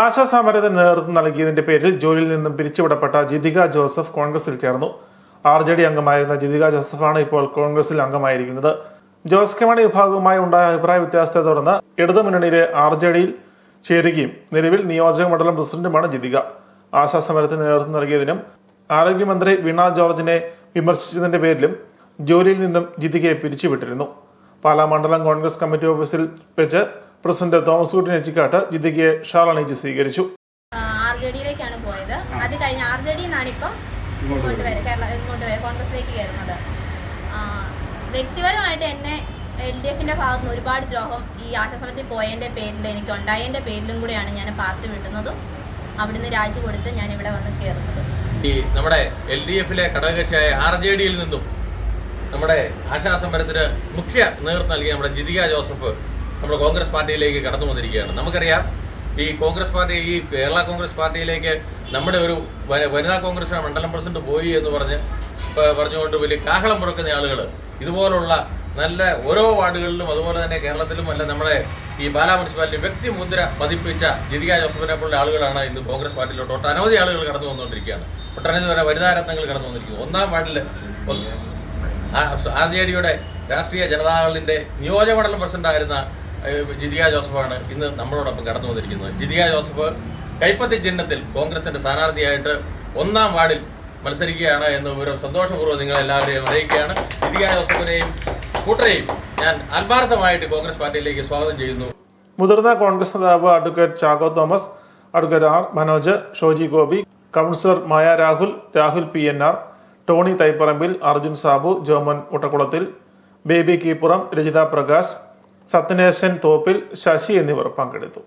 ആശാസമരത്തിന് നേതൃത്വം നൽകിയതിന്റെ പേരിൽ ജോലിയിൽ നിന്നും പിരിച്ചുവിടപ്പെട്ട ജിതിക ജോസഫ് കോൺഗ്രസിൽ ചേർന്നു. ആർ ജെ ഡി അംഗമായിരുന്ന ജിതിക ജോസഫാണ് ഇപ്പോൾ കോൺഗ്രസിൽ അംഗമായിരിക്കുന്നത്. ജോസ് കെ വിഭാഗവുമായി ഉണ്ടായ അഭിപ്രായ വ്യത്യാസത്തെ തുടർന്ന് ഇടതുമുന്നണിയിലെ ആർ ജെ ഡിയിൽ ചേരുകയും നിലവിൽ നിയോജക മണ്ഡലം പ്രസിഡന്റുമാണ് ജിതിക. ആശാസമരത്തിന് നേതൃത്വം നൽകിയതിനും ആരോഗ്യമന്ത്രി വീണ ജോർജിനെ വിമർശിച്ചതിന്റെ പേരിലും ജോലിയിൽ നിന്നും ജിതികയെ പിരിച്ചുവിട്ടിരുന്നു. പാലാ മണ്ഡലം കോൺഗ്രസ് കമ്മിറ്റി ഓഫീസിൽ വെച്ച് പ്രസിഡന്റ് തോമസ് കുട്ടി നെച്ചിക്കാട്ട് ജിതികയെ ഷാൾ അണിയിച്ച് സ്വീകരിച്ചു. ആർ ജെ ഡിയിലേക്കാണ് പോയത് അത് കഴിഞ്ഞ് ആർ ജെ ഡിന്നാണ് ഇപ്പം ഇങ്ങോട്ട് വരെ കേരള ഇങ്ങോട്ട് വരെ കോൺഗ്രസിലേക്ക് കയറുന്നത്. വ്യക്തിപരമായിട്ട് എന്നെ എൽ ഡി എഫിന്റെ ഭാഗത്ത് നിന്ന് ഒരുപാട് ദ്രോഹം ഈ ആശാസമരത്തിൽ പോയതിന്റെ പേരിൽ എനിക്ക് ഉണ്ടായതിന്റെ പേരിലും കൂടെയാണ് ഞാൻ പാർട്ടി വിട്ടുന്നതും അവിടുന്ന് രാജി കൊടുത്ത് ഞാൻ ഇവിടെ വന്ന് കയറുന്നതും. ഈ നമ്മുടെ എൽ ഡി എഫിലെ ഘടകകക്ഷിയായ ആർ ജെ ഡിയിൽ നിന്നും നമ്മുടെ ആശാസമരത്തിന് മുഖ്യ നേതൃത്വം നൽകിയ നമ്മുടെ ജിതിക ജോസഫ് നമ്മുടെ കോൺഗ്രസ് പാർട്ടിയിലേക്ക് കടന്നു വന്നിരിക്കുകയാണ്. നമുക്കറിയാം ഈ കോൺഗ്രസ് പാർട്ടി ഈ കേരള കോൺഗ്രസ് പാർട്ടിയിലേക്ക് നമ്മുടെ ഒരു വനിതാ കോൺഗ്രസ് മണ്ഡലം പ്രസിഡന്റ് പോയി എന്ന് പറഞ്ഞ് പറഞ്ഞുകൊണ്ട് വലിയ കാഹളം പുറക്കുന്ന ആളുകൾ ഇതുപോലുള്ള നല്ല ഓരോ വാർഡുകളിലും അതുപോലെ തന്നെ കേരളത്തിലും അല്ല നമ്മുടെ ഈ ബാലാ മുനിസിപ്പാലിറ്റി വ്യക്തി മുദ്ര പതിപ്പിച്ച ജിതിക ജോസഫിനെ പോലുള്ള ആളുകളാണ് ഇന്ന് കോൺഗ്രസ് പാർട്ടിയിലോട്ട് ഒട്ടനവധി ആളുകൾ കടന്നു വന്നുകൊണ്ടിരിക്കുകയാണ്. ഒട്ടനവധി വരെ വനിതാരത്നങ്ങൾ കടന്നു വന്നിരിക്കുന്നു. ഒന്നാം വാർഡിൽ ആർ ജെ ഡിയുടെ രാഷ്ട്രീയ ജനതാദളിന്റെ നിയോജകമണ്ഡലം പ്രസിഡന്റ് ആയിരുന്ന ഏഹ്, ജിതിക ജോസഫാണ് ഇന്ന് നമ്മളോടൊപ്പം കടന്നു വന്നിരിക്കുന്നത്. ജിതിക ജോസഫ് കൈപ്പത്തി ചിഹ്നത്തിൽ കോൺഗ്രസിന്റെ സ്ഥാനാർത്ഥിയായിട്ട് ഒന്നാം വാർഡിൽ മത്സരിക്കുകയാണ് എന്ന വിവരം സന്തോഷപൂർവം നിങ്ങൾ എല്ലാവരെയും അറിയിക്കുകയാണ്. ജിതിക ജോസഫിനെയും കൂട്ടരെയും ഞാൻ ആത്മാർത്ഥമായിട്ട് കോൺഗ്രസ് പാർട്ടിയിലേക്ക് സ്വാഗതം ചെയ്യുന്നു. മുതിർന്ന കോൺഗ്രസ് നേതാവ് advocate Chacko Thomas advocate R Manoj Shoji Gopi councillor Maya Rahul Rahul P N R Tony Thaiparambil Arjun Sabu Joman Muttakulathil Baby Keeppuram Rajitha Prakash Sathyaneshan Thoppil Sasi എന്നിവർ പങ്കെടുത്തു